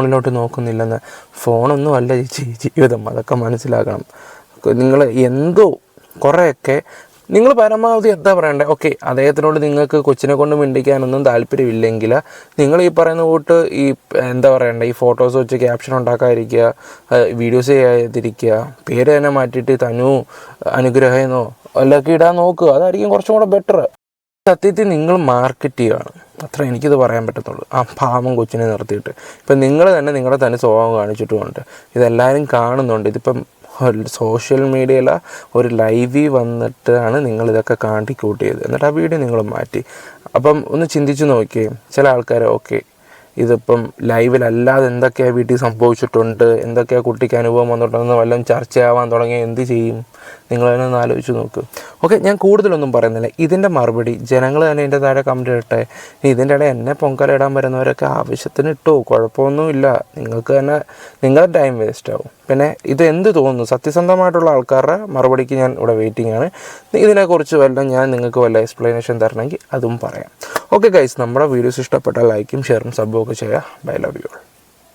ഫോണിലോട്ട് നോക്കുന്നില്ലെന്ന്. ഫോണൊന്നും അല്ല ചേച്ചി ജീവിതം. അതൊക്കെ മനസ്സിലാക്കണം. നിങ്ങൾ എന്തോ കുറേയൊക്കെ നിങ്ങൾ പരമാവധി എന്താ പറയണ്ടേ? ഓക്കെ അദ്ദേഹത്തിനോട് നിങ്ങൾക്ക് കൊച്ചിനെ കൊണ്ട് മിണ്ടിക്കാനൊന്നും താല്പര്യമില്ലെങ്കിൽ നിങ്ങൾ ഈ പറയുന്ന കൂട്ട് ഈ എന്താ പറയണ്ടേ ഈ ഫോട്ടോസ് വെച്ച് ക്യാപ്ഷൻ ഉണ്ടാക്കാതിരിക്കുക വീഡിയോസ് ചെയ്യാതിരിക്കുക പേര് തന്നെ മാറ്റിയിട്ട് തനു അനുഗ്രഹമെന്നോ അല്ലൊക്കെ ഇടാൻ നോക്കുക. അതായിരിക്കും കുറച്ചും കൂടെ ബെറ്റർ സത്യത്തിൽ നിങ്ങൾ മാർക്കറ്റ് ചെയ്യുകയാണ് അത്ര എനിക്കിത് പറയാൻ പറ്റത്തുള്ളൂ. ആ പാവം കൊച്ചിനെ നിർത്തിയിട്ട്. ഇപ്പം നിങ്ങൾ തന്നെ നിങ്ങളുടെ തന്നെ സ്വഭാവം കാണിച്ചിട്ടുമുണ്ട്. ഇതെല്ലാവരും കാണുന്നുണ്ട്. ഇതിപ്പം സോഷ്യൽ മീഡിയയിലെ ഒരു ലൈവിൽ വന്നിട്ടാണ് നിങ്ങളിതൊക്കെ കാട്ടിക്കൂട്ടിയത്. എന്നിട്ട് ആ വീഡിയോ നിങ്ങൾ മാറ്റി. അപ്പം ഒന്ന് ചിന്തിച്ച് നോക്കിയേ. ചില ആൾക്കാർ ഓക്കെ ഇതിപ്പം ലൈവിലല്ലാതെ എന്തൊക്കെയാണ് വീട്ടിൽ സംഭവിച്ചിട്ടുണ്ട്? എന്തൊക്കെയാണ് കുട്ടിക്ക് അനുഭവം വന്നിട്ടുണ്ടെന്ന് വല്ലതും ചർച്ചയാവാൻ തുടങ്ങിയ എന്ത് ചെയ്യും? നിങ്ങൾ തന്നെ ഒന്ന് ആലോചിച്ച് നോക്ക്. ഓക്കെ ഞാൻ കൂടുതലൊന്നും പറയുന്നില്ല. ഇതിന്റെ മറുപടി ജനങ്ങൾ തന്നെ ഇതിന്റെ താഴെ കമന്റ് ഇടട്ടെ. ഇതിന്റെ ഇടയിൽ എന്നെ പൊങ്കല ഇടാൻ വരുന്നവരൊക്കെ ആവശ്യത്തിന് ഇട്ടോ? കുഴപ്പമൊന്നുമില്ല. നിങ്ങൾക്ക് തന്നെ നിങ്ങളുടെ ടൈം വേസ്റ്റ് ആവും. പിന്നെ ഇത് എന്ത് തോന്നുന്നു? സത്യസന്ധമായിട്ടുള്ള ആൾക്കാരുടെ മറുപടിക്ക് ഞാൻ ഇവിടെ വെയിറ്റിംഗ് ആണ്. ഇതിനെക്കുറിച്ച് വല്ല ഞാൻ നിങ്ങൾക്ക് വല്ല എക്സ്പ്ലനേഷൻ തരണമെങ്കിൽ അതും പറയാം. ഓക്കെ ഗൈസ് നമ്മുടെ വീഡിയോസ് ഇഷ്ടപ്പെട്ട ലൈക്കും ഷെയറും സബും ഒക്കെ ചെയ്യുക. Bye love you